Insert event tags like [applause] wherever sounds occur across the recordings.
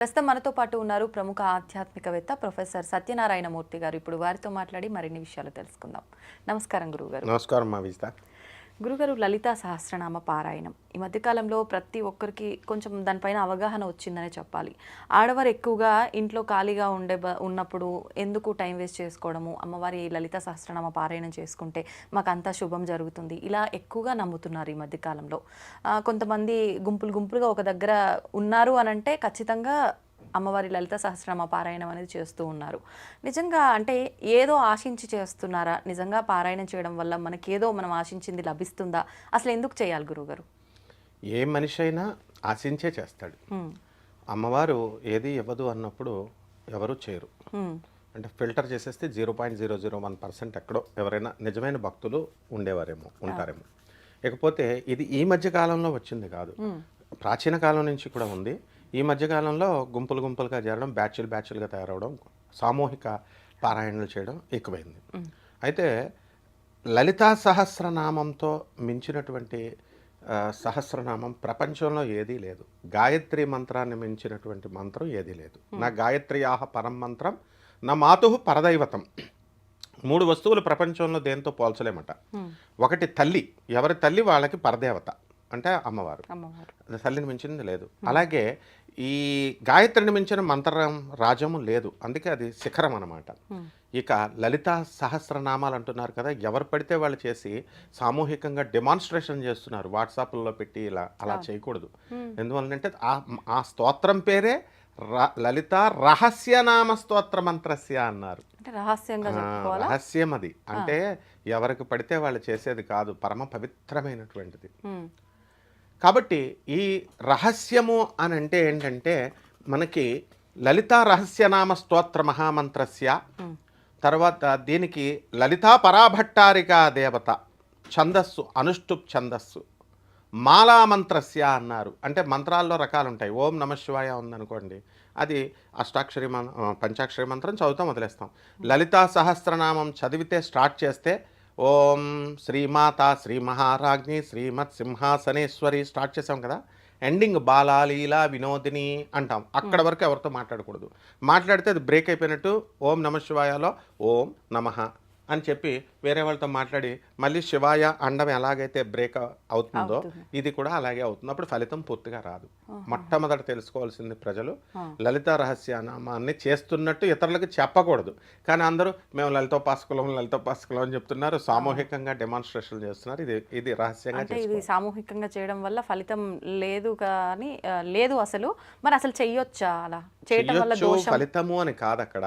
ప్రస్తుతం మనతో పాటు ఉన్నారు ప్రముఖ ఆధ్యాత్మికవేత్త ప్రొఫెసర్ సత్యనారాయణ మూర్తి గారు. ఇప్పుడు వారితో మాట్లాడి మరిన్ని విషయాలు తెలుసుకుందాం. నమస్కారం గురుగారు నమస్కారం మా విజిత. గురుగారు లలితా సహస్రనామ పారాయణం. ఈ మధ్యకాలంలో ప్రతి ఒక్కరికి కొంచెం దానిపైన అవగాహన వచ్చిందనే చెప్పాలి. ఆడవారు ఎక్కువగా ఇంట్లో ఖాళీగా ఉండే బ- ఉన్నప్పుడు ఎందుకు టైం వేస్ట్ చేసుకోవడము అమ్మవారి లలిత సహస్రనామ పారాయణం చేసుకుంటే మాకు శుభం జరుగుతుంది. ఇలా ఎక్కువగా నమ్ముతున్నారు ఈ మధ్యకాలంలో. కొంతమంది గుంపులు గుంపులుగా ఒక దగ్గర ఉన్నారు అని అంటే ఖచ్చితంగా అమ్మవారి లలిత సహస్రనామ పారాయణం అనేది చేస్తూ ఉన్నారు. నిజంగా అంటే ఏదో ఆశించి చేస్తున్నారా? నిజంగా పారాయణం చేయడం వల్ల మనకి ఏదో మనం ఆశించింది లభిస్తుందా? అసలు ఎందుకు చేయాలి గురుగారు ఏ మనిషి అయినా ఆశించే చేస్తాడు. అమ్మవారు ఏది ఇవ్వదు అన్నప్పుడు ఎవరు చేయరు. అంటే ఫిల్టర్ చేసేస్తే zero point zero zero one percent ఎక్కడో ఎవరైనా నిజమైన భక్తులు ఉండేవారేమో ఉంటారేమో. ఇకపోతే ఇది ఈ మధ్య కాలంలో వచ్చింది కాదు. ప్రాచీన కాలం నుంచి కూడా ఉంది. ఈ మధ్య కాలంలో గుంపులు గుంపులుగా చేరడం బ్యాచ్లు బ్యాచ్లుగా తయారవడం సామూహిక పారాయణలు చేయడం ఎక్కువైంది. అయితే లలితా సహస్రనామంతో మించినటువంటి సహస్రనామం ప్రపంచంలో ఏదీ లేదు. గాయత్రి మంత్రాన్ని మించినటువంటి మంత్రం ఏదీ లేదు. నా గాయత్రియాహ పరం మంత్రం నా మాతు పరదైవతం. మూడు వస్తువులు ప్రపంచంలో దేంతో పోల్చలేమట. ఒకటి తల్లి ఎవరి తల్లి వాళ్ళకి పరదేవత. అంటే అమ్మవారు. తల్లిని మించింది లేదు. అలాగే ఈ గాయత్రిని మించిన మంత్రం రాజము లేదు. అందుకే అది శిఖరం అన్నమాట. ఇక లలిత సహస్రనామాలు అంటున్నారు కదా ఎవరు పడితే వాళ్ళు చేసి సామూహికంగా డెమాన్స్ట్రేషన్ చేస్తున్నారు. వాట్సాప్లో పెట్టి ఇలా అలా చేయకూడదు. ఎందువల్లంటే ఆ ఆ స్తోత్రం పేరే లలిత రహస్యనామ స్తోత్ర మంత్రస్య అన్నారు. రహస్యం అది. అంటే ఎవరికి పడితే వాళ్ళు చేసేది కాదు పరమ పవిత్రమైనటువంటిది. కాబట్టి ఈ రహస్యము అని అంటే ఏంటంటే మనకి లలితా రహస్యనామ స్తోత్ర మహామంత్రస్య తర్వాత దీనికి లలితా పరాభట్టారిక దేవత ఛందస్సు అనుష్టుప్ ఛందస్సు మాలామంత్రస్య అన్నారు. అంటే మంత్రాల్లో రకాలు ఉంటాయి ఓం నమ శివాయ ఉందనుకోండి అది అష్టాక్షరి పంచాక్షరి మంత్రం చదువుతాం వదిలేస్తాం లలితా సహస్రనామం చదివితే స్టార్ట్ చేస్తే ఓం శ్రీమాత శ్రీ మహారాజ్ఞి శ్రీమత్ సింహాసనేశ్వరి స్టార్ట్ చేసాం కదా? ఎండింగ్ బాలా లీలా వినోదిని అంటాం. అక్కడ వరకు ఎవరితో మాట్లాడకూడదు. మాట్లాడితే అది బ్రేక్ అయిపోయినట్టు ఓం నమ శివాయలో ఓం నమః అని చెప్పి వేరే వాళ్ళతో మాట్లాడి మళ్ళీ శివాయ అండం ఎలాగైతే బ్రేక్ అవుతుందో ఇది కూడా అలాగే అవుతుంది. అప్పుడు ఫలితం పూర్తిగా రాదు. మొట్టమొదట తెలుసుకోవాల్సింది ప్రజలు లలిత రహస్యనామాన్ని చేస్తున్నట్టు ఇతరులకు చెప్పకూడదు. కానీ అందరూ మేము లలితోపాసకులం లలితోపాసకులం అని చెప్తున్నారు. సామూహికంగా డెమాన్స్ట్రేషన్ చేస్తున్నారు. ఇది ఇది రహస్యంగా ఇది సామూహికంగా చేయడం వల్ల ఫలితం లేదు కానీ లేదు అసలు. మరి అసలు చెయ్యొచ్చా అలా? చేయటం వల్ల ఫలితము అని కాదు అక్కడ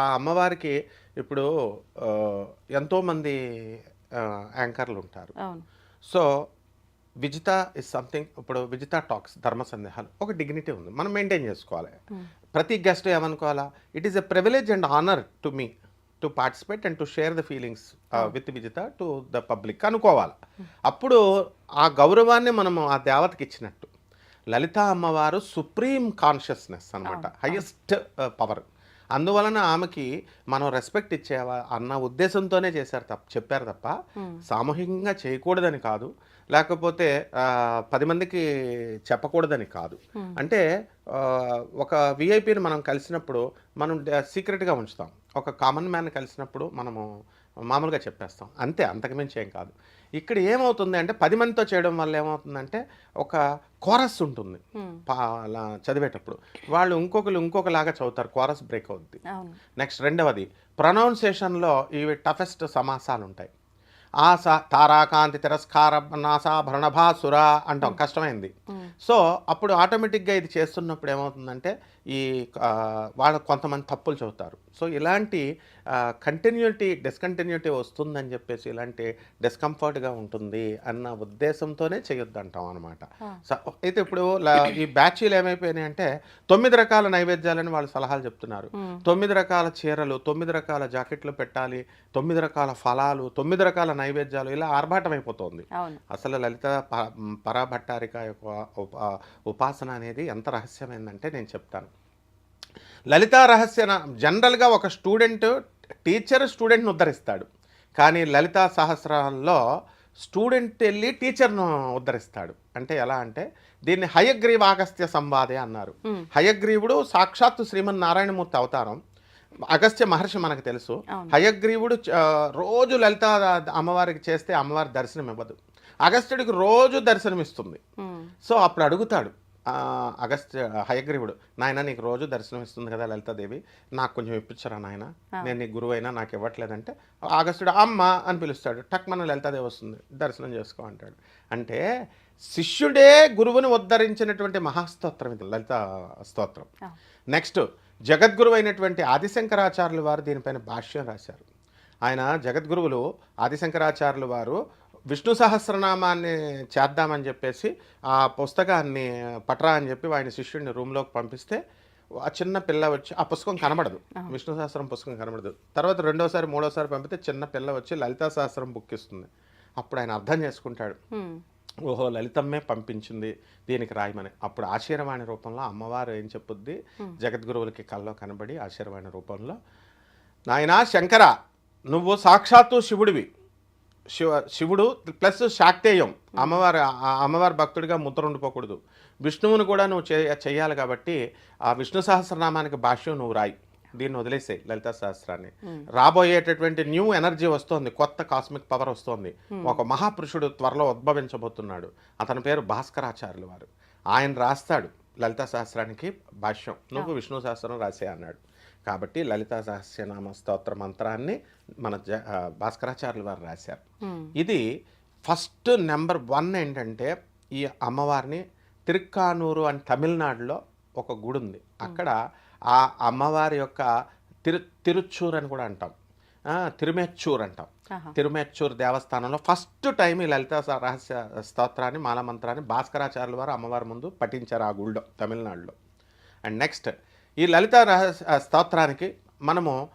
ఆ అమ్మవారికి ఇప్పుడు ఎంతోమంది యాంకర్లు ఉంటారు. సో విజిత ఇస్ సంథింగ్ ఇప్పుడు విజిత టాక్స్ ధర్మ సందేహాలు ఒక డిగ్నిటీ ఉంది. మనం మెయింటైన్ చేసుకోవాలి. ప్రతి guest ఏమనుకోవాలా? It is a privilege and honour to me to participate and to share the feelings with Vijitha to the public అనుకోవాలి. అప్పుడు ఆ గౌరవాన్ని మనము ఆ దేవతకి ఇచ్చినట్టు. లలిత అమ్మవారు సుప్రీం కాన్షియస్నెస్ అన్నమాట. హైయెస్ట్ పవర్ అందువలన ఆమెకి మనం రెస్పెక్ట్ ఇచ్చేవా అన్న ఉద్దేశంతోనే చేశారు తప్ప చెప్పారు తప్ప సామూహికంగా చేయకూడదని కాదు. లేకపోతే పది మందికి చెప్పకూడదని కాదు. అంటే ఒక విఐపిని మనం కలిసినప్పుడు మనం సీక్రెట్గా ఉంచుతాం. ఒక కామన్ మ్యాన్ కలిసినప్పుడు మనము మామూలుగా చెప్పేస్తాం. అంతే అంతకుమించి ఏం కాదు. ఇక్కడ ఏమవుతుంది అంటే పది మందితో చేయడం వల్ల ఏమవుతుందంటే ఒక కోరస్ ఉంటుంది. అలా చదివేటప్పుడు. వాళ్ళు ఇంకొకరు ఇంకొకలాగా చదువుతారు కోరస్ బ్రేక్ అవుద్ది. నెక్స్ట్ రెండవది ప్రొనౌన్సియేషన్లో ఇవి టఫెస్ట్ సమాసాలు ఉంటాయి ఆస తారాకాంతి తిరస్కార నాసాభరణభాసుర అంటాం. కష్టమైంది. సో అప్పుడు ఆటోమేటిక్గా ఇది చేస్తున్నప్పుడు ఏమవుతుందంటే ఈ వాళ్ళ కొంతమంది తప్పులు చదువుతారు సో ఇలాంటి కంటిన్యూటీ డిస్కంటిన్యూటీ వస్తుందని చెప్పేసి ఇలాంటి డిస్కంఫర్ట్గా ఉంటుంది అన్న ఉద్దేశంతోనే చేయొద్దు అంటాం అనమాట అయితే ఇప్పుడు ఈ బ్యాచీలు ఏమైపోయినాయి అంటే తొమ్మిది రకాల నైవేద్యాలని వాళ్ళు సలహాలు చెప్తున్నారు. తొమ్మిది రకాల చీరలు తొమ్మిది రకాల జాకెట్లు పెట్టాలి తొమ్మిది రకాల ఫలాలు తొమ్మిది రకాల నైవేద్యాలు ఇలా ఆర్భాటం అయిపోతుంది అవును. అసలు లలిత పరాభట్టారిక యొక్క ఉప- ఉపాసన అనేది ఎంత రహస్యమైందంటే నేను చెప్తాను. లలితా రహస్య జనరల్గా ఒక స్టూడెంట్ టీచర్ స్టూడెంట్ని ఉద్ధరిస్తాడు. కానీ లలితా సహస్రాల్లో స్టూడెంట్ వెళ్ళి టీచర్ను ఉద్ధరిస్తాడు. అంటే ఎలా అంటే దీన్ని హయగ్రీవ అగస్త్య సంవాదే అన్నారు. హయగ్రీవుడు సాక్షాత్తు శ్రీమన్నారాయణమూర్తి అవతారం. అగస్త్య మహర్షి మనకు తెలుసు. హయగ్రీవుడు రోజు లలిత అమ్మవారికి చేస్తే అమ్మవారి దర్శనం ఇవ్వదు. అగస్త్యుడికి రోజు దర్శనం ఇస్తుంది. సో అప్పుడు అడుగుతాడు అగస్త్య హయగ్రీవుడు నాయన నీకు రోజు దర్శనం ఇస్తుంది కదా లలితాదేవి నాకు కొంచెం ఇప్పించరా నాయన? నేను నీ గురువు అయినా నాకు ఇవ్వట్లేదంటే అగస్త్యుడు అమ్మ అని పిలుస్తాడు. టక్ మన లలితాదేవి వస్తుంది దర్శనం చేసుకో అంటాడు. అంటే శిష్యుడే గురువుని ఉద్ధరించినటువంటి మహాస్తోత్రం ఇది లలిత స్తోత్రం. నెక్స్ట్ జగద్గురువు అయినటువంటి ఆదిశంకరాచార్యులు వారు దీనిపైన భాష్యం రాశారు. ఆయన జగద్గురువులు ఆదిశంకరాచార్యులు వారు విష్ణు సహస్రనామాన్ని చేద్దామని చెప్పేసి ఆ పుస్తకాన్ని పట్రా అని చెప్పి ఆయన శిష్యుడిని రూమ్లోకి పంపిస్తే ఆ చిన్న పిల్ల వచ్చి ఆ పుస్తకం కనబడదు. విష్ణు సహస్రం పుస్తకం కనబడదు. తర్వాత రెండోసారి మూడోసారి పంపితే చిన్న పిల్ల వచ్చి లలితా సహస్రం బుక్ ఇస్తుంది. అప్పుడు ఆయన అర్థం చేసుకుంటాడు. ఓహో లలితమ్మే పంపించింది దీనికి రాయమని. అప్పుడు ఆశీర్వాణి రూపంలో అమ్మవారు ఏం చెప్పుద్ది? జగద్గురువులకి కల్లో కనబడి ఆశీర్వాణి రూపంలో నాయనా శంకర నువ్వు సాక్షాత్తు శివుడివి. శివ శివుడు ప్లస్ శాక్తేయం. అమ్మవారి అమ్మవారి భక్తుడిగా ముద్ర ఉండిపోకూడదు. విష్ణువుని కూడా నువ్వు చేయాలి కాబట్టి ఆ విష్ణు సహస్రనామానికి భాష్యం నువ్వు రాయి. దీన్ని వదిలేసే లలితా సహస్రాన్ని. రాబోయేటటువంటి న్యూ ఎనర్జీ వస్తోంది కొత్త కాస్మిక్ పవర్ వస్తోంది. ఒక మహాపురుషుడు త్వరలో ఉద్భవించబోతున్నాడు. అతని పేరు భాస్కరాచార్యులు వారు. ఆయన రాస్తాడు లలితా సహస్రానికి భాష్యం. నువ్వు విష్ణు సహస్రం రాసే అన్నాడు. కాబట్టి లలితా సహస్రనామ స్తోత్ర మంత్రాన్ని మన భాస్కరాచార్యులు వారు రాశారు. ఇది ఫస్ట్ నెంబర్ వన్ ఏంటంటే ఈ అమ్మవారిని తిరుక్కానూరు అని తమిళనాడులో ఒక గుడి ఉంది అక్కడ ఆ అమ్మవారి యొక్క తిరు తిరుచూర్ అని కూడా అంటాం. తిరుమెచ్చూర్ అంటాం. తిరుమెచ్చూర్ దేవస్థానంలో ఫస్ట్ టైం ఈ లలిత రహస్య స్తోత్రాన్ని మాలమంత్రాన్ని భాస్కరాచార్యుల వారు అమ్మవారి ముందు పఠించారు ఆ గుళ్ళో తమిళనాడులో. అండ్ నెక్స్ట్ ఈ లలిత రహస్య స్తోత్రానికి మనము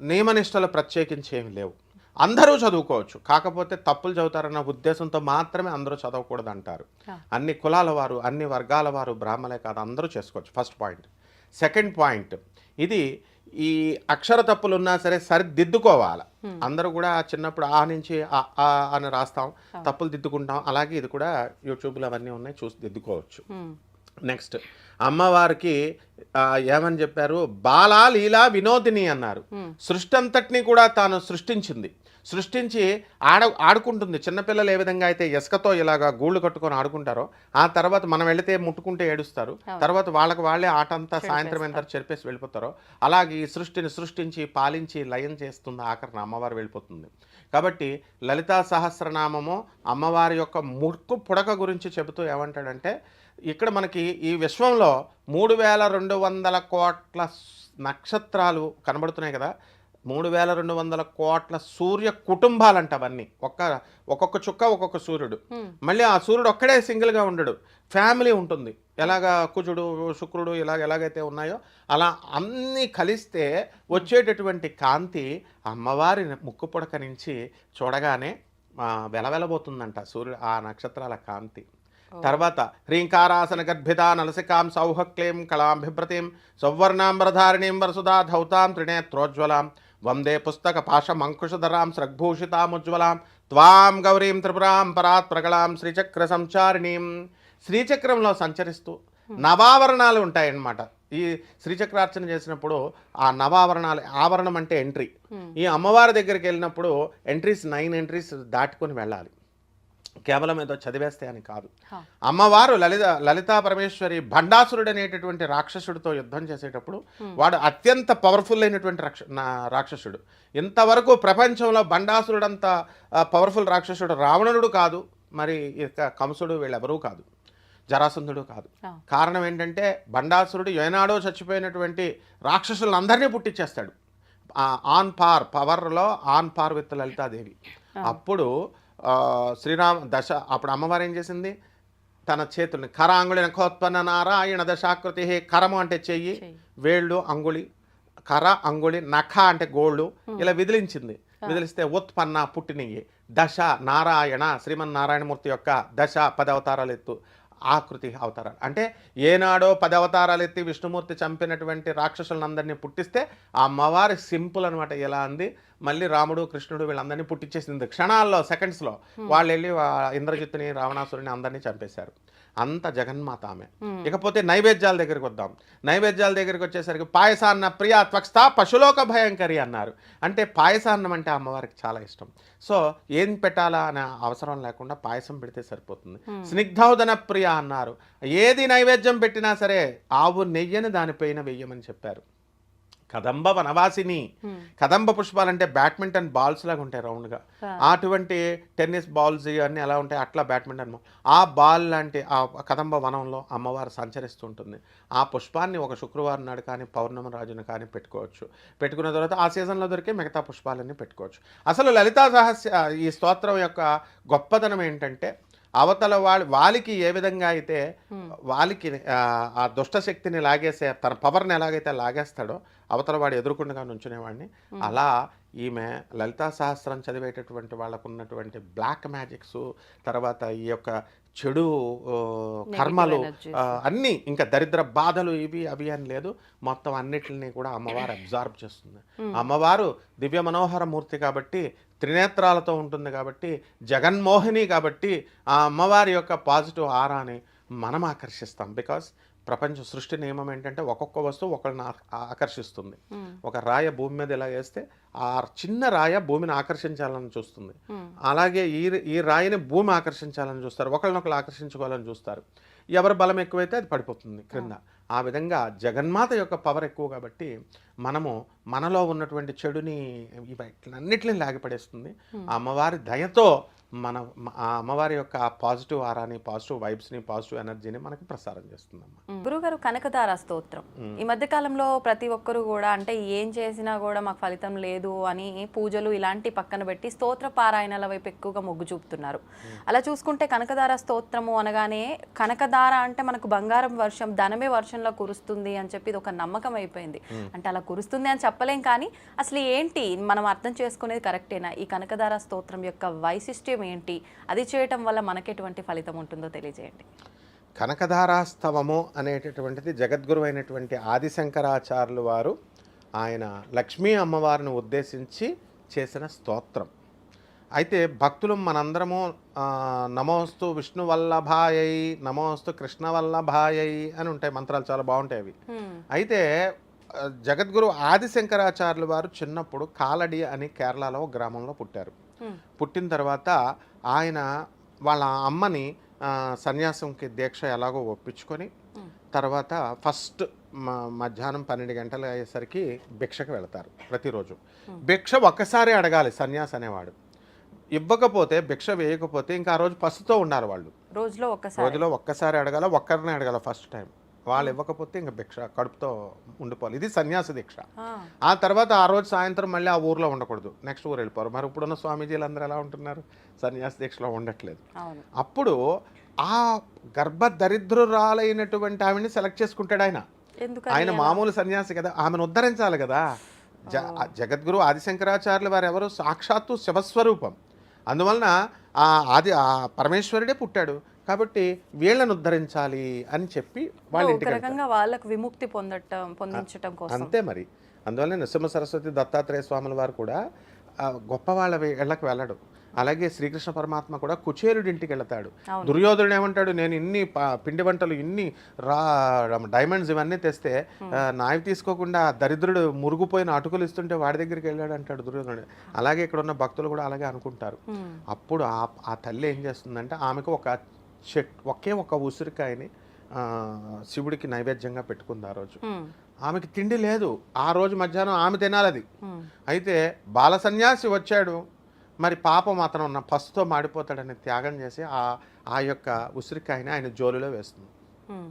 నియమనిష్టలు ప్రత్యేకించి ఏమి లేవు. అందరూ చదువుకోవచ్చు. కాకపోతే తప్పులు చదువుతారన్న ఉద్దేశంతో మాత్రమే అందరూ చదవకూడదు అంటారు. అన్ని కులాల వారు అన్ని వర్గాల వారు బ్రాహ్మలే కాదు అందరూ చేసుకోవచ్చు. First point. Second point. ఇది ఈ అక్షర తప్పులు ఉన్నా సరే సరిదిద్దుకోవాలి. అందరూ కూడా చిన్నప్పుడు ఆ నుంచి ఆ అని రాస్తాం తప్పులు దిద్దుకుంటాం. అలాగే ఇది కూడా యూట్యూబ్లో అవన్నీ ఉన్నాయి చూసి దిద్దుకోవచ్చు. నెక్స్ట్ అమ్మవారికి ఏమని చెప్పారు? బాలా లీలా వినోదిని అన్నారు. సృష్టి అంతటినీ కూడా తాను సృష్టించింది. సృష్టించి ఆడ ఆడుకుంటుంది. చిన్నపిల్లలు ఏ విధంగా అయితే ఇసుకతో ఇలాగా గూళ్ళు కట్టుకొని ఆడుకుంటారో ఆ తర్వాత మనం వెళితే ముట్టుకుంటే ఏడుస్తారు. తర్వాత వాళ్ళకి వాళ్ళే ఆట అంతా సాయంత్రం ఎంత చెరిపేసి వెళ్ళిపోతారో అలాగే ఈ సృష్టిని సృష్టించి పాలించి లయం చేస్తుంది ఆఖరణ అమ్మవారు వెళ్ళిపోతుంది. కాబట్టి లలితా సహస్రనామము అమ్మవారి యొక్క ముక్కు పుడక గురించి చెబుతూ ఏమంటాడంటే ఇక్కడ మనకి ఈ విశ్వంలో మూడు వేల రెండు వందల కోట్ల నక్షత్రాలు కనబడుతున్నాయి కదా. మూడు వేల రెండు వందల కోట్ల సూర్య కుటుంబాలంట అవన్నీ. ఒక్క ఒక్కొక్క చుక్క ఒక్కొక్క సూర్యుడు. మళ్ళీ ఆ సూర్యుడు ఒక్కడే సింగిల్గా ఉండడు. ఫ్యామిలీ ఉంటుంది. ఎలాగా కుజుడు శుక్రుడు ఇలాగ ఎలాగైతే ఉన్నాయో అలా అన్నీ కలిస్తే వచ్చేటటువంటి కాంతి అమ్మవారి ముక్కు పుడక నుంచి చూడగానే వెలవెలబోతుందంట సూర్యుడు ఆ నక్షత్రాల కాంతి. తర్వాత హ్రీంకారాసన గర్భిత నలసికాం సౌహక్లీం కళాం బిభ్రతీం సౌవర్ణాంబరధారిణీం వరసుధా ధౌతాం త్రినేత్రోజ్వలాం. వందే పుస్తక పాశమంకుశధరాం స్రగ్భూషితాముజ్వలాం. త్వాం గౌరీం త్రిపురాం పరాత్ ప్రగళాం శ్రీచక్ర సంచారిణీం. శ్రీచక్రంలో సంచరిస్తూ నవావరణాలు ఉంటాయన్నమాట. ఈ శ్రీచక్రార్చన చేసినప్పుడు ఆ నవావరణాలు ఆవరణం అంటే ఎంట్రీ. ఈ అమ్మవారి దగ్గరికి వెళ్ళినప్పుడు ఎంట్రీస్ నైన్ ఎంట్రీస్ దాటుకొని వెళ్ళాలి. కేవలం ఏదో చదివేస్తే అని కాదు. అమ్మవారు లలిత లలితా పరమేశ్వరి భండాసురుడు అనేటటువంటి రాక్షసుడితో యుద్ధం చేసేటప్పుడు వాడు అత్యంత పవర్ఫుల్ అయినటువంటి రాక్షసుడు. ఇంతవరకు ప్రపంచంలో భండాసురుడంత పవర్ఫుల్ రాక్షసుడు రావణుడు కాదు మరి ఇక కంసుడు వీళ్ళెవరూ కాదు. జరాసంధుడు కాదు. కారణం ఏంటంటే భండాసురుడు ఏనాడో చచ్చిపోయినటువంటి రాక్షసులందరినీ పుట్టించేస్తాడు ఆన్ పార్ పవర్లో ఆన్ పార్ విత్ లలితాదేవి. అప్పుడు శ్రీరామ్ దశ అప్పుడు అమ్మవారు ఏం చేసింది? తన చేతుల్ని కర అంగుళి నఖోత్పన్న నారాయణ దశాకృతి కరము అంటే చెయ్యి. వేళ్ళు అంగుళి కర అంగుళి నఖ అంటే గోళ్ళు ఇలా విదిలించింది. విదిలిస్తే ఉత్పన్న పుట్టినయ్యి. దశ నారాయణ శ్రీమన్నారాయణమూర్తి యొక్క దశ పది అవతారాలు ఎత్తు ఆకృతి అవతారాలు. అంటే ఏనాడో పది అవతారాలు ఎత్తి విష్ణుమూర్తి చంపినటువంటి రాక్షసులందరినీ పుట్టిస్తే ఆ అమ్మవారి సింపుల్ అనమాట ఎలా అంది? మళ్ళీ రాముడు కృష్ణుడు వీళ్ళందరినీ పుట్టించేసింది క్షణాల్లో సెకండ్స్లో వాళ్ళు వెళ్ళి ఇంద్రజిత్తుని రావణాసురుని అందరినీ చంపేశారు. అంత జగన్మాత ఆమె. ఇకపోతే నైవేద్యాల దగ్గరికి వద్దాం. నైవేద్యాల దగ్గరికి వచ్చేసరికి పాయసాన్న ప్రియా త్వక్స్థ పశులోక భయంకరి అన్నారు. అంటే పాయసాన్నం అంటే అమ్మవారికి చాలా ఇష్టం. సో ఏం పెట్టాలా అనే అవసరం లేకుండా పాయసం పెడితే సరిపోతుంది. స్నిగ్ధౌదన ప్రియ అన్నారు. ఏది నైవేద్యం పెట్టినా సరే ఆవు నెయ్యని దానిపైన వెయ్యమని చెప్పారు. కదంబ వనవాసిని. కదంబ పుష్పాలంటే బ్యాడ్మింటన్ బాల్స్ లాగా ఉంటాయి రౌండ్గా. అటువంటి టెన్నిస్ బాల్స్ ఇవన్నీ ఎలా ఉంటాయి? అట్లా బ్యాడ్మింటన్. ఆ బాల్ లాంటి ఆ కదంబ వనంలో అమ్మవారు సంచరిస్తుంటుంది ఆ పుష్పాన్ని ఒక శుక్రవారం నాడు కానీ పౌర్ణమి రాజున కానీ పెట్టుకోవచ్చు. పెట్టుకున్న తర్వాత ఆ సీజన్లో దొరికే మిగతా పుష్పాలన్నీ పెట్టుకోవచ్చు. అసలు లలితా సహస్య ఈ స్తోత్రం యొక్క గొప్పతనం ఏంటంటే అవతల వాళ్ళ వాలికి ఏ విధంగా అయితే వాలికి ఆ, దుష్ట శక్తిని లాగేసే తన పవర్ని ఎలాగైతే లాగేస్తాడో అవతల వాడు ఎదుర్కొండగా నుంచునేవాడిని. అలా ఈమె లలితా సహస్రం చదివేటటువంటి వాళ్ళకు ఉన్నటువంటి బ్లాక్ మ్యాజిక్స్ తర్వాత ఈ యొక్క చెడు కర్మలు అన్నీ ఇంకా దరిద్ర బాధలు ఇవి అవి అని లేదు. మొత్తం అన్నిటిని కూడా అమ్మవారు [laughs] అబ్జార్బ్ చేస్తుంది. అమ్మవారు దివ్య మనోహర మూర్తి కాబట్టి త్రినేత్రాలతో ఉంటుంది కాబట్టి జగన్మోహిని కాబట్టి ఆ అమ్మవారి యొక్క పాజిటివ్ ఆరాని మనం ఆకర్షిస్తాం. బికాస్ ప్రపంచ సృష్టి నియమం ఏంటంటే ఒక్కొక్క వస్తువు ఒకరిని ఆకర్షిస్తుంది. ఒక రాయ భూమి మీద ఇలా వేస్తే ఆ చిన్న రాయ భూమిని ఆకర్షించాలని చూస్తుంది. అలాగే ఈ ఈ రాయిని భూమి ఆకర్షించాలని చూస్తారు. ఒకరినొకరు ఆకర్షించుకోవాలని చూస్తారు. ఎవరి బలం ఎక్కువైతే అది పడిపోతుంది క్రింద. ఆ విధంగా జగన్మాత యొక్క పవర్ ఎక్కువ కాబట్టి మనము మనలో ఉన్నటువంటి చెడుని ఇవన్నిటిని లాగిపడేస్తుంది ఆ అమ్మవారి దయతో మన ఆ అమ్మవారి యొక్క పాజిటివ్ ఆరాని పాజిటివ్ వైబ్స్ని పాజిటివ్ ఎనర్జీని మనకి ప్రసారం చేస్తుందమ్మా గురుగారు కనకదార స్తోత్రం. ఈ మధ్య కాలంలో ప్రతి ఒక్కరు కూడా అంటే ఏం చేసినా కూడా మాకు ఫలితం లేదు అని పూజలు ఇలాంటి పక్కన పెట్టి స్తోత్ర పారాయణల వైపు ఎక్కువగా మొగ్గు చూపుతున్నారు. అలా చూసుకుంటే కనకదార స్తోత్రము అనగానే కనకదార అంటే మనకు బంగారం వర్షం ధనమే వర్షంలో కురుస్తుంది అని చెప్పి ఇది ఒక నమ్మకం అయిపోయింది. అంటే అలా కురుస్తుంది అని చెప్పలేం కానీ అసలు ఏంటి? మనం అర్థం చేసుకునేది కరెక్టేనా? ఈ కనకదార స్తోత్రం యొక్క వైశిష్ట్యం ఏంటి? అది చేయటం వల్ల మనకి ఎటువంటి ఫలితం ఉంటుందో తెలియజేయండి. కనకధారాస్తవము అనేటటువంటిది జగద్గురు అయినటువంటి ఆదిశంకరాచార్యులు వారు ఆయన లక్ష్మీ అమ్మవారిని ఉద్దేశించి చేసిన స్తోత్రం. అయితే భక్తులు మనందరము నమోస్తు విష్ణు వల్లభాయై నమోస్తు కృష్ణ వల్లభాయై అని ఉంటాయి మంత్రాలు చాలా బాగుంటాయి అవి. అయితే జగద్గురు ఆదిశంకరాచార్యులు వారు చిన్నప్పుడు కాలడి అని కేరళలో గ్రామంలో పుట్టారు. పుట్టిన తర్వాత ఆయన వాళ్ళ అమ్మని సన్యాసంకి దీక్ష ఎలాగో ఒప్పించుకొని తర్వాత ఫస్ట్ మధ్యాహ్నం పన్నెండు గంటలు అయ్యేసరికి భిక్షకు వెళతారు ప్రతిరోజు. భిక్ష ఒక్కసారి అడగాలి సన్యాసి అనేవాడు. ఇవ్వకపోతే భిక్ష వేయకపోతే ఇంకా ఆ రోజు పసుతో ఉండాలి వాళ్ళు. రోజులో ఒక్కసారి. రోజులో ఒక్కసారి అడగాల ఒక్కరినే అడగాల ఫస్ట్ టైం. వాళ్ళు ఇవ్వకపోతే ఇంకా భిక్ష కడుపుతో ఉండిపోవాలి. ఇది సన్యాస దీక్ష. ఆ, తర్వాత ఆ రోజు సాయంత్రం మళ్ళీ ఆ ఊర్లో ఉండకూడదు. నెక్స్ట్ ఊరు వెళ్ళిపోరు. మరి ఇప్పుడున్న స్వామీజీలు అందరూ ఎలా ఉంటున్నారు? సన్యాస దీక్షలో ఉండట్లేదు. అప్పుడు ఆ గర్భ దరిద్రురాలైనటువంటి ఆవిడని సెలెక్ట్ చేసుకుంటాడు ఆయన. ఆయన మామూలు సన్యాసి కదా. ఆమెను ఉద్ధరించాలి కదా. జ జగద్గురు ఆదిశంకరాచార్యులు వారు ఎవరు సాక్షాత్తు శివస్వరూపం. అందువలన ఆ ఆది ఆ పరమేశ్వరుడే పుట్టాడు. కాబట్టి వీళ్ళని ఉద్ధరించాలి అని చెప్పి వాళ్ళ ఇంటికి. రకంగా వాళ్ళకు విముక్తి పొందటం పొందించటం కోసం. అంతే మరి. అందువల్ల నృసింహ సరస్వతి దత్తాత్రేయ స్వాముల వారు కూడా గొప్ప వాళ్ళ వే- ఇళ్ళకి వెళ్ళడు. అలాగే శ్రీకృష్ణ పరమాత్మ కూడా కుచేరుడి ఇంటికి వెళ్తాడు. దుర్యోధనుడు ఏమంటాడు నేను ఇన్ని పిండి వంటలు ఇన్ని రా డైమండ్స్ ఇవన్నీ తెస్తే నావి తీసుకోకుండా దరిద్రుడు మురుగుపోయిన అటుకులు ఇస్తుంటే వాడి దగ్గరికి వెళ్ళాడు అంటాడు దుర్యోధనుడు. అలాగే ఇక్కడ ఉన్న భక్తులు కూడా అలాగే అనుకుంటారు. అప్పుడు ఆ ఆ తల్లి ఏం చేస్తుందంటే ఆమెకు ఒక చెట్ ఒకే ఒక ఉసిరికాయని శివుడికి నైవేద్యంగా పెట్టుకుంది ఆ రోజు. ఆమెకి తిండి లేదు. ఆ రోజు మధ్యాహ్నం ఆమె తినాలి అది ఉమ్, అయితే బాల సన్యాసి వచ్చాడు. మరి పాపం అతను ఉన్న పసుతో మాడిపోతాడని త్యాగం చేసి ఆ ఆ యొక్క ఉసిరికాయని ఆయన జోలిలో వేస్తుంది. ఉమ్,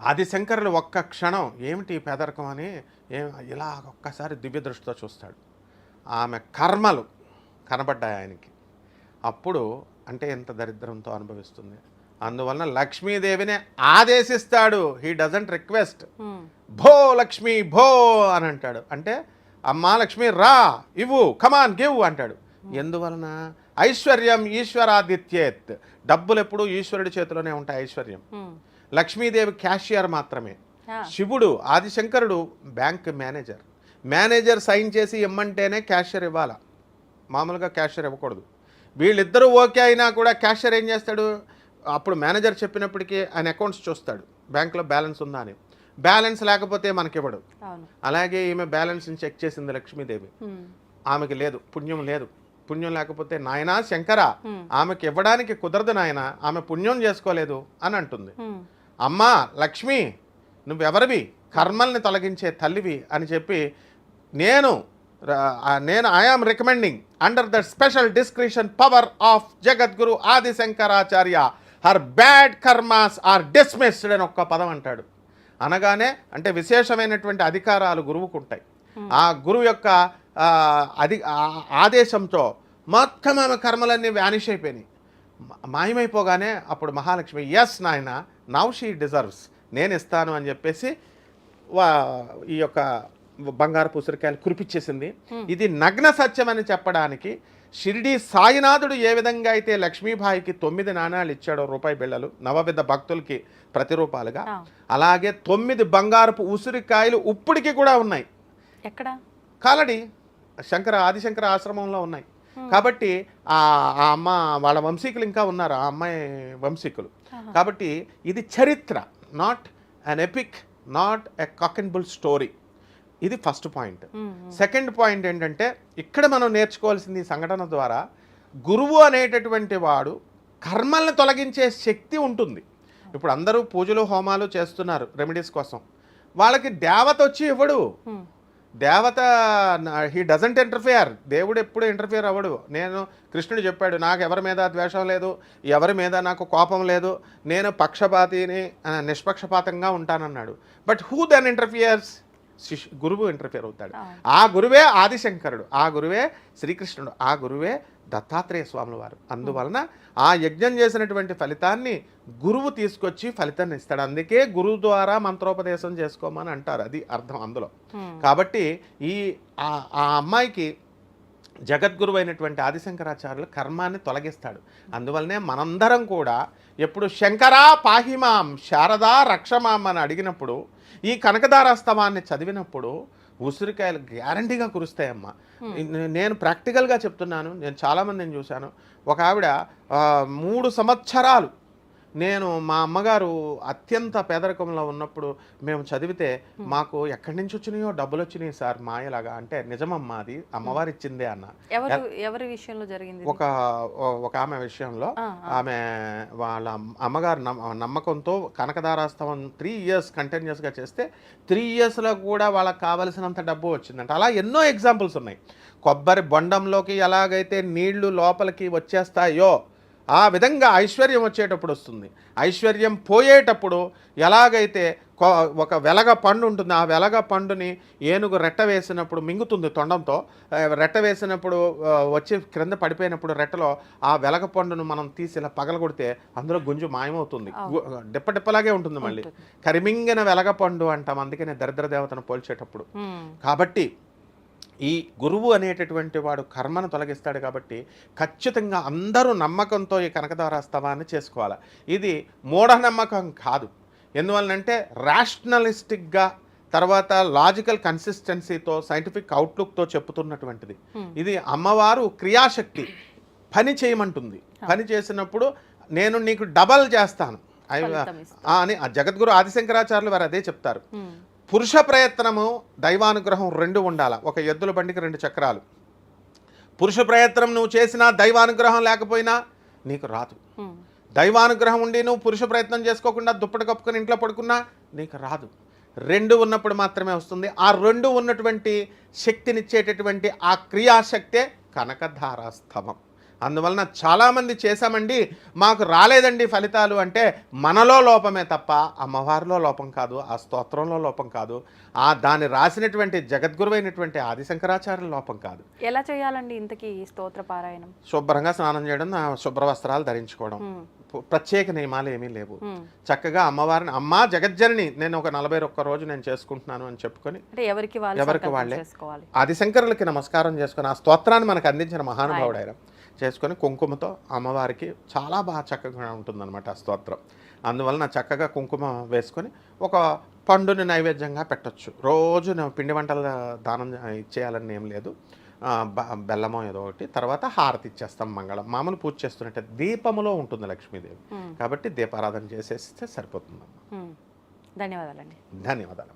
ఆది శంకరులు ఒక్క క్షణం ఏమిటి పేదరికం అని ఏ ఇలా ఒక్కసారి దివ్య దృష్టితో చూస్తాడు. ఆమె కర్మలు కనబడ్డాయి ఆయనకి. అప్పుడు అంటే ఎంత దరిద్రంతో అనుభవిస్తుంది. అందువలన లక్ష్మీదేవిని ఆదేశిస్తాడు. హీ డజంట్ రిక్వెస్ట్ భో లక్ష్మి భో అని అంటాడు. అంటే అమ్మా లక్ష్మి రా ఇవ్వు కమాన్ గివ్ అంటాడు. ఎందువలన? ఐశ్వర్యం ఈశ్వరాదిత్యేత్. డబ్బులు ఎప్పుడు ఈశ్వరుడి చేతిలోనే ఉంటాయి ఐశ్వర్యం. ఉమ్. లక్ష్మీదేవి క్యాషియర్ మాత్రమే. శివుడు ఆదిశంకరుడు బ్యాంక్ మేనేజర్ మేనేజర్ సైన్ చేసి ఇమ్మంటేనే క్యాషియర్ ఇవ్వాల. మామూలుగా క్యాషియర్ ఇవ్వకూడదు. వీళ్ళిద్దరూ ఓకే అయినా కూడా క్యాషియర్ ఏం చేస్తాడు? అప్పుడు మేనేజర్ చెప్పినప్పటికీ ఆయన అకౌంట్స్ చూస్తాడు. బ్యాంక్లో బ్యాలెన్స్ ఉందా అని. బ్యాలెన్స్ లేకపోతే మనకివ్వడు. అలాగే ఈమె బ్యాలెన్స్ని చెక్ చేసింది లక్ష్మీదేవి. ఆమెకి లేదు పుణ్యం లేదు. పుణ్యం లేకపోతే నాయనా శంకర. ఆమెకి ఇవ్వడానికి కుదరదు నాయన ఆమె పుణ్యం చేసుకోలేదు అని అంటుంది. అమ్మా లక్ష్మి నువ్వెవరివి? కర్మల్ని తొలగించే తల్లివి అని చెప్పి నేను నేను I am recommending under the special discretion power of Jagadguru Adi Shankaracharya her bad karmas are dismissed అని ఒక్క పదం అంటాడు. అనగానే అంటే విశేషమైనటువంటి అధికారాలు గురువుకు ఉంటాయి ఆ గురువు యొక్క ఆ- ఆదేశంతో మొత్తం ఆమె కర్మలన్నీ వ్యానిష్ అయిపోయినాయి. మాయమైపోగానే అప్పుడు మహాలక్ష్మి ఎస్ నాయన నవ్ షీ డిజర్వ్స్ నేను ఇస్తాను అని చెప్పేసి ఈ యొక్క బంగారు పుసరికాయలు కురిపించేసింది ఇది నగ్న సత్యం అని చెప్పడానికి షిరిడి సాయినాథుడు ఏ విధంగా అయితే లక్ష్మీబాయికి తొమ్మిది నాణాలు ఇచ్చాడో రూపాయి బిళ్ళలు నవవిధ భక్తులకి ప్రతిరూపాలుగా. అలాగే తొమ్మిది బంగారపు ఉసిరికాయలు ఇప్పటికి కూడా ఉన్నాయి. ఎక్కడ? కాలడి శంకర ఆదిశంకర ఆశ్రమంలో ఉన్నాయి. కాబట్టి ఆ ఆ అమ్మ వాళ్ళ వంశీకులు ఇంకా ఉన్నారు ఆ అమ్మాయి వంశీకులు. కాబట్టి ఇది చరిత్ర not an epic not a cock and bull story ఇది ఫస్ట్ పాయింట్. సెకండ్ పాయింట్ ఏంటంటే ఇక్కడ మనం నేర్చుకోవాల్సింది ఈ సంఘటన ద్వారా గురువు అనేటటువంటి వాడు కర్మల్ని తొలగించే శక్తి ఉంటుంది. ఇప్పుడు అందరూ పూజలు హోమాలు చేస్తున్నారు రెమెడీస్ కోసం. వాళ్ళకి దేవత వచ్చి ఇవ్వడు. దేవత హీ డజంట్ ఇంటర్ఫియర్. దేవుడు ఎప్పుడు ఇంటర్ఫియర్ అవ్వడు. నేను కృష్ణుడు చెప్పాడు నాకు ఎవరి మీద ద్వేషం లేదు ఎవరి మీద నాకు కోపం లేదు నేను పక్షపాతిని నిష్పక్షపాతంగా ఉంటానన్నాడు. బట్ హూ దెన్ ఇంటర్ఫియర్స్ శిష్ గురువు ఇంటర్ఫియర్ అవుతాడు. ఆ గురువే ఆదిశంకరుడు ఆ గురువే శ్రీకృష్ణుడు ఆ గురువే దత్తాత్రేయ స్వాముల వారు అందువలన ఆ యజ్ఞం చేసినటువంటి ఫలితాన్ని గురువు తీసుకొచ్చి ఫలితాన్ని ఇస్తాడు. అందుకే గురువు ద్వారా మంత్రోపదేశం చేసుకోమని అంటారు. అది అర్థం అందులో. కాబట్టి ఈ ఆ అమ్మాయికి జగద్గురు అయినటువంటి ఆదిశంకరాచార్యులు కర్మాన్ని తొలగిస్తాడు. అందువల్లనే మనందరం కూడా ఎప్పుడు శంకరా పాహిమాం శారదా రక్షమాం అని అడిగినప్పుడు ఈ కనకదారాస్తవాన్ని చదివినప్పుడు ఉసిరికాయలు గ్యారంటీగా కురుస్తాయమ్మా. నేను ప్రాక్టికల్గా చెప్తున్నాను నేను చాలామందిని చూశాను. ఒక ఆవిడ మూడు సంవత్సరాలు నేను మా అమ్మగారు అత్యంత పేదరికంలో ఉన్నప్పుడు మేము చదివితే మాకు ఎక్కడి నుంచి వచ్చినాయో డబ్బులు వచ్చినాయి సార్ మాయలాగా అంటే నిజమమ్మా అది అమ్మవారు ఇచ్చిందే అన్న. ఎవరు ఎవరి విషయంలో జరిగింది? ఒక ఒక ఆమె విషయంలో ఆమె వాళ్ళ అమ్- అమ్మగారు నమ్మ- నమ్మకంతో కనకదారాస్తవం త్రీ ఇయర్స్ కంటిన్యూస్గా చేస్తే త్రీ ఇయర్స్లో కూడా వాళ్ళకి కావలసినంత డబ్బు వచ్చిందంట. అలా ఎన్నో ఎగ్జాంపుల్స్ ఉన్నాయి. కొబ్బరి బొండంలోకి ఎలాగైతే నీళ్ళు లోపలికి వచ్చేస్తాయో ఆ విధంగా ఐశ్వర్యం వచ్చేటప్పుడు వస్తుంది. ఐశ్వర్యం పోయేటప్పుడు ఎలాగైతే ఒక వెలగ పండు ఉంటుంది ఆ వెలగ పండుని ఏనుగు రెట్ట వేసినప్పుడు మింగుతుంది తొండంతో. రెట్ట వేసినప్పుడు వచ్చి క్రింద పడిపోయినప్పుడు రెట్టలో ఆ వెలగ పండును మనం తీసి ఇలా పగలగొడితే అందులో గుంజు మాయమవుతుంది. గు- డిప్ప డిప్పలాగే ఉంటుంది మళ్ళీ. కరిమింగిన వెలగ పండు అంటాం అందుకనే దరిద్ర దేవతను పోల్చేటప్పుడు. కాబట్టి ఈ గురువు అనేటటువంటి వాడు కర్మను తొలగిస్తాడు కాబట్టి ఖచ్చితంగా అందరూ నమ్మకంతో ఈ కనకదారాస్తవాన్ని చేసుకోవాలి. ఇది మూఢనమ్మకం కాదు. ఎందువలనంటే రేషనలిస్టిక్గా తర్వాత లాజికల్ కన్సిస్టెన్సీతో సైంటిఫిక్ అవుట్లుక్తో చెప్పుతున్నటువంటిది ఇది అమ్మవారు క్రియాశక్తి పని చేయమంటుంది. పని చేసినప్పుడు నేను నీకు డబల్ చేస్తాను. అని ఆ జగద్గురు ఆదిశంకరాచార్యులు వారు అదే చెప్తారు. పురుష ప్రయత్నము దైవానుగ్రహం రెండు ఉండాల. ఒక ఎద్దుల బండికి రెండు చక్రాలు. పురుష ప్రయత్నం నువ్వు చేసినా దైవానుగ్రహం లేకపోయినా నీకు రాదు. దైవానుగ్రహం ఉండి నువ్వు పురుష ప్రయత్నం చేసుకోకుండా దుప్పటి కప్పుకొని ఇంట్లో పడుకున్నా నీకు రాదు. రెండు ఉన్నప్పుడు మాత్రమే వస్తుంది. ఆ రెండు ఉన్నటువంటి శక్తినిచ్చేటటువంటి ఆ క్రియాశక్తే కనకధారాస్తవం. అందువలన చాలామంది చేశామండి మాకు రాలేదండి ఫలితాలు అంటే మనలో లోపమే తప్ప అమ్మవారిలో లోపం కాదు ఆ స్తోత్రంలో లోపం కాదు ఆ దాన్ని రాసినటువంటి జగద్గురువైనటువంటి ఆదిశంకరాచార్యుల లోపం కాదు. ఎలా చేయాలండి ఇంతకీ స్తోత్ర పారాయణం? శుభ్రంగా స్నానం చేయడం శుభ్ర వస్త్రాలు ధరించుకోవడం. ప్రత్యేక నియమాలు ఏమీ లేవు. చక్కగా అమ్మవారిని అమ్మా జగజ్జనని నేను ఒక నలభై ఒక్క రోజు నేను చేసుకుంటున్నాను అని చెప్పుకొని ఎవరికి వాళ్ళు ఎవరికి వాళ్ళే. ఆదిశంకరులకి నమస్కారం చేసుకొని ఆ స్తోత్రాన్ని మనకు అందించిన మహానుభావుడు ఆయన. చేసుకొని కుంకుమతో అమ్మవారికి చాలా బాగా చక్కగా ఉంటుందన్నమాట ఆ స్తోత్రం. అందువలన చక్కగా కుంకుమ వేసుకొని ఒక పండుని నైవేద్యంగా పెట్టొచ్చు. రోజు పిండి వంటల దానం ఇచ్చేయాలని ఏం లేదు. బెల్లమో ఏదో ఒకటి తర్వాత హారతి ఇచ్చేస్తాం మంగళం. మామూలు పూజ చేస్తున్నట్టే దీపములో ఉంటుంది లక్ష్మీదేవి. కాబట్టి దీపారాధన చేసేస్తే సరిపోతుందమ్మా. మ్మ్. ధన్యవాదాలండి. ధన్యవాదాలు